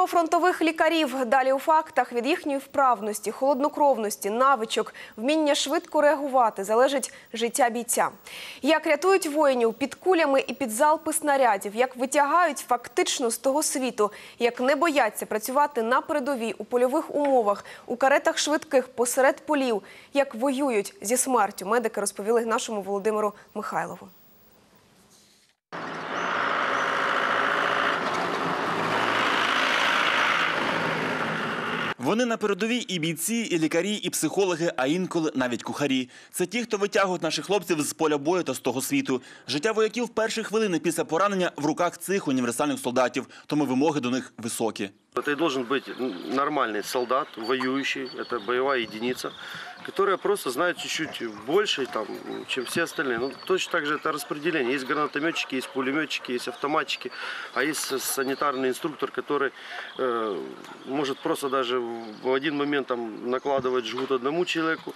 Про фронтових лікарів далі у фактах від їхньої вправності, холоднокровності, навичок, вміння швидко реагувати залежить життя бійця. Як рятують воїнів під кулями і під залпи снарядів, як витягають фактично з того світу, як не бояться працювати на передовій у польових умовах, у каретах швидких посеред полів, як воюють зі смертю. Медики розповіли нашому Володимиру Михайлову. Вони на передовій і бійці, і лікарі, і психологи, а інколи навіть кухарі. Це ті, хто витягують наших хлопців з поля бою та з того світу. Життя вояків перші хвилини після поранення в руках цих універсальних солдатів, тому вимоги до них високі. Это и должен быть нормальный солдат, воюющий, это боевая единица, которая просто знает чуть-чуть больше, там, чем все остальные. Ну, точно так же это распределение. Есть гранатометчики, есть пулеметчики, есть автоматчики, а есть санитарный инструктор, который э, может просто даже в один момент там, накладывать жгут одному человеку,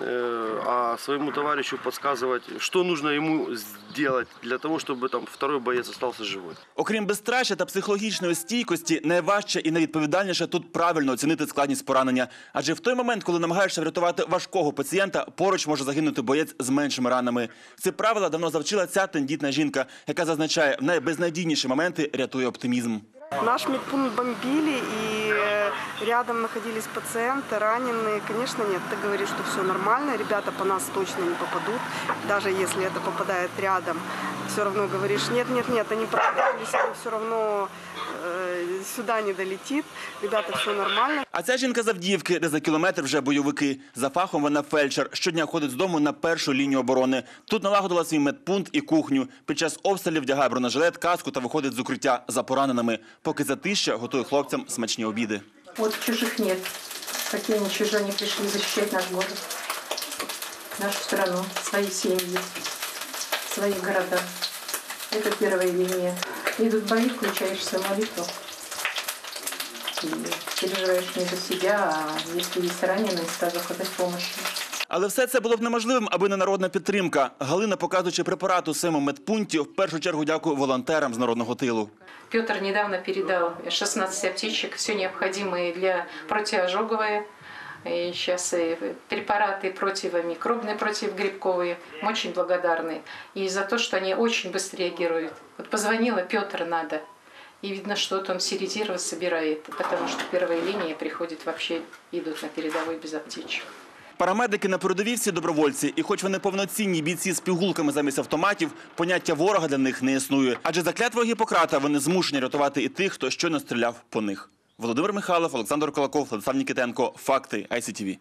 а своему товарищу подсказывать, что нужно ему сделать для того, чтобы там, второй боец остался живой. Окрім безстрашя та психологічної стійкості, найважче і найвідповідальніше тут правильно оцінити складність поранення. Адже в той момент, коли намагаєшся врятувати важкого пацієнта, поруч може загинути боєць з меншими ранами. Ці правила давно завчила ця тендітна жінка, яка зазначає, в найбезнадійніші моменти рятує оптимізм. Наш медпункт бомбили, и э, рядом находились пациенты, раненые. Конечно, нет, ты говоришь, что все нормально, ребята по нас точно не попадут, даже если это попадает рядом. Все равно говоришь, нет, нет, нет, они проигрались, но все равно э, сюда не долетит, ребята, все нормально. А ця жінка з Авдіївки, де за кілометр вже бойовики. За фахом вона фельдшер. Щодня ходить з дому на першу лінію оборони. Тут налагодила свій медпункт і кухню. Під час обстрілів вдягає бронежилет, каску та виходить з укриття за пораненими. Поки затища готує хлопцям смачні обіди. Вот чужих нет. Какие они чужие, они пришли защищать наш город, нашу страну, свои семьи, свои города. Это первая линия. Идут бои, включаешь свою молитву. И переживаешь не за себя, а если есть раненые, сразу оказать помощь. Але все це було б неможливим, аби не народна підтримка. Галина, показуючи препарат у своєму медпункті, в першу чергу дякує волонтерам з народного тилу. Петр недавно передал 16 аптечек, все необходимое для противоожоговые. И сейчас и препараты противомикробные, противогрибковые. Мы очень благодарны. И за то, что они очень быстро реагируют. Вот позвонила, Петр надо. И видно, что вот он все резервы собирает, потому что первая линия приходит вообще, идут на передовой без аптечек. Парамедики на передовій всі добровольці, і хоч вони повноцінні бійці з пігулками замість автоматів, поняття ворога для них не існує. Адже за клятвою Гіппократа вони змушені рятувати і тих, хто щойно стріляв по них. Володимир Михайлов, Олександр Колаков, Владислав Нікітенко. Факти ICTV.